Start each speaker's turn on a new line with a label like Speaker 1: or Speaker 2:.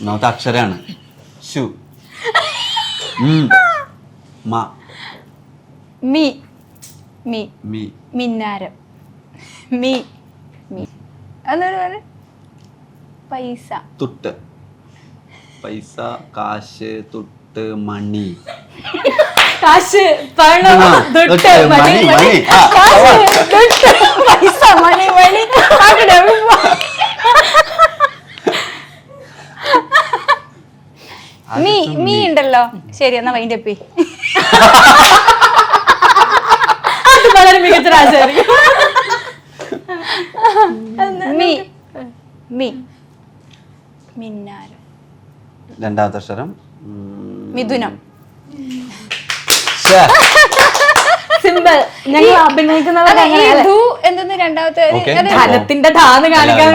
Speaker 1: ഒന്നാമത്തെ അക്ഷരാണ്. ഷു. മ.
Speaker 2: മീ. മി.
Speaker 1: മി.
Speaker 2: മിന്നാരം. മി. മി. പറ പൈസ.
Speaker 1: തുട്ട്. പൈസ കാശ് തുട്ട് മണി.
Speaker 2: കാശ് പണം
Speaker 1: തൊട്ട്
Speaker 2: മണി കാശ് ദുട്ട് പൈസ മണി മണി ആക്കട്ടെ, അപ്പൊ. മീ മീ ഉണ്ടല്ലോ. ശരി എന്നാ വൈൻഡ് അപ്പി അത് വളരെ മികച്ച രാജായിരിക്കും മീ. മീ. മിന്നാരം.
Speaker 1: രണ്ടാമത്തെ അക്ഷരം
Speaker 2: മിഥുനം.
Speaker 3: സിമ്പിൾ ഞങ്ങൾ അഭിനയിക്കുന്നവർ
Speaker 2: എന്തെന്ന് രണ്ടാമത്തെ
Speaker 3: ധനത്തിന്റെ ധാന്ന് കാണിക്കാൻ